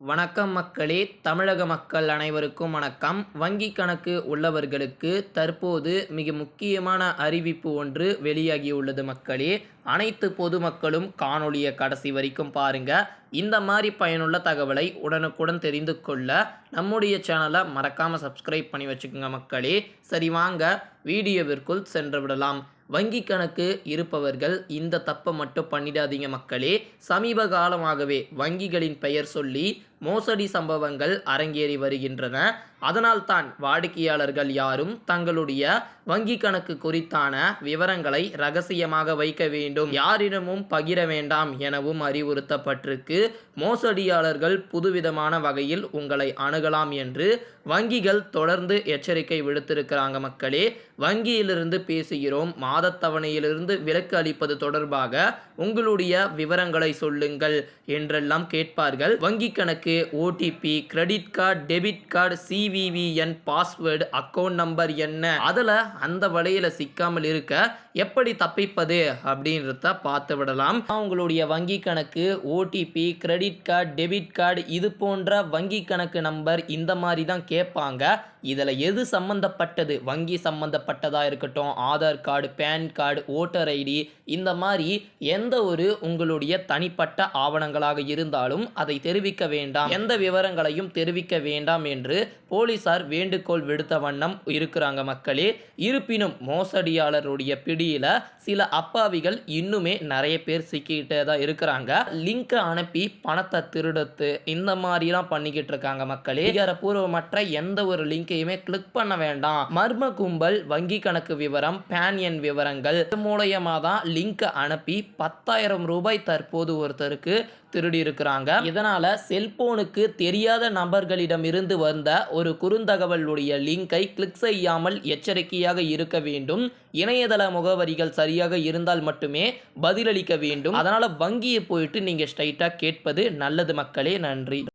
வணக்கம் மக்களே தமிழக மக்கள் அனைவருக்கும் வணக்கம். வங்கி கணக்கு உள்ளவர்களுக்கு தற்போது மிக முக்கியமான அறிவிப்பு ஒன்று வெளியாகியுள்ளது மக்களே. அனைத்து பொதுமக்களும் காணொளியை கடைசி வரைக்கும் பாருங்க. இந்த மாதிரி பயனுள்ள தகவலை உடனுக்குடன் தெரிந்து கொள்ள நம்முடைய சேனலை மறக்காம சப்ஸ்கிரைப் பண்ணி வச்சுக்கோங்க மக்களே. சரி வாங்க வீடியோவிற்குள் சென்று விடலாம். வங்கி கணக்கு இருப்பவர்கள் இந்த தப்பை மட்டும் பண்ணிடாதீங்க மக்களே. சமீப காலமாகவே வங்கிகளின் பெயர் சொல்லி மோசடி சம்பவங்கள் அரங்கேறி வருகின்றன. அதனால்தான் வாடிக்கையாளர்கள் யாரும் தங்களுடைய வங்கி கணக்கு குறித்தான விவரங்களை ரகசியமாக வைக்க வேண்டும். யாரிடமும் பகிர வேண்டாம் எனவும் அறிவுறுத்தப்பட்டிருக்கு. மோசடியாளர்கள் புதுவிதமான வகையில் உங்களை அணுகலாம் என்று வங்கிகள் தொடர்ந்து எச்சரிக்கை விடுத்திருக்கிறாங்க மக்களே. வங்கியிலிருந்து பேசுகிறோம். மாதத்தவணையிலிருந்து விலக்கு அளிப்பது தொடர்பாக உங்களுடைய விவரங்களை சொல்லுங்கள் என்றெல்லாம் கேட்பார்கள். வங்கி கணக்கு OTP credit card debit card சிவிவிஎன் password account number என்ன? அதில் அந்த வழியில் சிக்காமல் இருக்க எப்படி தப்பிப்பது அப்படின்றத பார்த்து விடலாம். உங்களுடைய வங்கி கணக்கு OTP credit card debit card இது போன்ற வங்கி கணக்கு நம்பர் இந்த மாதிரி தான் கேட்பாங்க. இதில் எது சம்மந்தப்பட்டது வங்கி சம்மந்தப்பட்டதாக இருக்கட்டும் Aadhaar card PAN card voter ID இந்த மாதிரி எந்த ஒரு உங்களுடைய தனிப்பட்ட ஆவணங்களாக இருந்தாலும் அதை தெரிவிக்க வேண்டாம். எந்த விவரங்களையும் தெரிவிக்க வேண்டாம் என்று போலீசார் வேண்டுகோள் விடுத்த வண்ணம் இருக்கிறாங்க மக்களே. இருப்பினும் மோசடியாளருடைய பிடி பிடியில் சில அப்பாவிகள் இன்னுமே நிறைய பேர் சிக்கிக்கிட்டே தான் இருக்கிறாங்க. லிங்கை அனுப்பி பணத்தை திருடுத்து இந்த மாதிரிலாம் பண்ணிக்கிட்டு இருக்காங்க மக்களே. அதிகாரப்பூர்வமற்ற எந்த ஒரு லிங்கையுமே கிளிக் பண்ண வேண்டாம். மர்ம கும்பல் வங்கி கணக்கு விவரம் பேன் எண் விவரங்கள் இது மூலயமா தான் லிங்கை அனுப்பி பத்தாயிரம் ரூபாய் தற்போது ஒருத்தருக்கு திருடி இருக்கிறாங்க இதனால செல்போனுக்கு தெரியாத நபர்களிடம் இருந்து வந்த ஒரு குறுந்தகவலுடைய லிங்கை கிளிக் செய்யாமல் எச்சரிக்கையாக இருக்க வேண்டும். இணையதள முகவரிகள் சரியாக இருந்தால் மட்டுமே பதிலளிக்க வேண்டும். அதனால் வங்கியை போயிட்டு நீங்க ஸ்ட்ரைட்டா கேட்பது நல்லது மக்களே. நன்றி.